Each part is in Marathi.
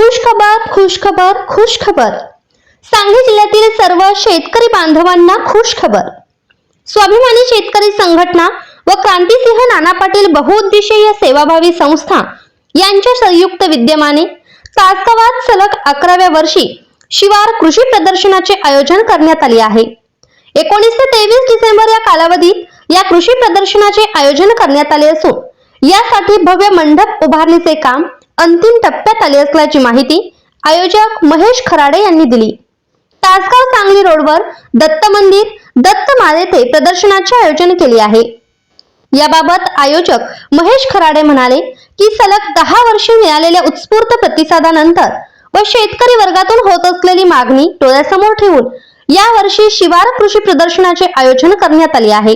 खुशखबर खुशखबर खुशखबर सांगली जिल्ह्यातील सर्व शेतकरी बांधवांना खुशखबर स्वाभिमानी शेतकरी संघटना व क्रांतिसिंह नाना पाटील बहुउद्देशीय सेवाभावी संस्था यांच्या संयुक्त विद्यमाने तासगावात सलग अकराव्या वर्षी शिवार कृषी प्रदर्शनाचे आयोजन करण्यात आले आहे. एकोणीस ते तेवीस डिसेंबर या कालावधीत या कृषी प्रदर्शनाचे आयोजन करण्यात आले असून यासाठी भव्य मंडप उभारणीचे काम अंतिम टप्प्यात आली असल्याची माहिती आयोजक महेश खराडे यांनी दिली. तासगाव सांगली रोडवर दत्त मंदिर दत्त माल येथे प्रदर्शनाचे आयोजन केले आहे. याबाबत आयोजक महेश खराडे म्हणाले की सलग दहा वर्षे मिळालेल्या उत्स्फूर्त प्रतिसादानंतर व शेतकरी वर्गातून होत असलेली मागणी डोळ्यासमोर ठेवून या वर्षी शिवार कृषी प्रदर्शनाचे आयोजन करण्यात आले आहे.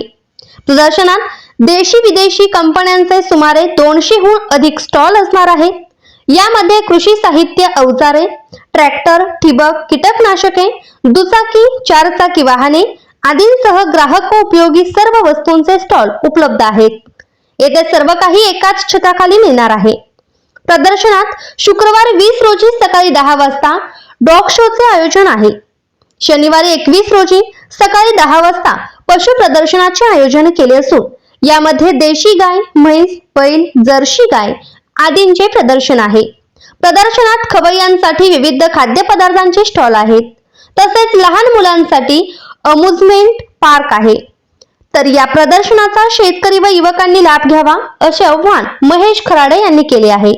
प्रदर्शनात देशी विदेशी कंपन्यांचे सुमारे दोनशेहून अधिक स्टॉल असणार आहेत यामध्ये कृषी साहित्य अवजारे ट्रॅक्टर ठिबक कीटकनाशके दुचाकी चारचाकी वाहने आदींसह ग्राहक उपयोगी सर्व वस्तूंचे स्टॉल उपलब्ध आहेत. येथे सर्व काही एकाच छताखाली मिळणार आहे. प्रदर्शनात शुक्रवार वीस रोजी सकाळी दहा वाजता डॉग शोचे आयोजन आहे. शनिवारी एकवीस रोजी सकाळी दहा वाजता पशु प्रदर्शनाचे आयोजन केले असून यामध्ये देशी गाय म्हैस बैल जर्शी गाय आदींचे प्रदर्शन आहे. प्रदर्शनात खवय्यांसाठी विविध खाद्यपदार्थांचे स्टॉल आहेत. तसेच लहान मुलांसाठी अम्युजमेंट पार्क आहे. तर या प्रदर्शनाचा शेतकरी व युवकांनी लाभ घ्यावा असे आव्हान महेश खराडे यांनी केले आहे.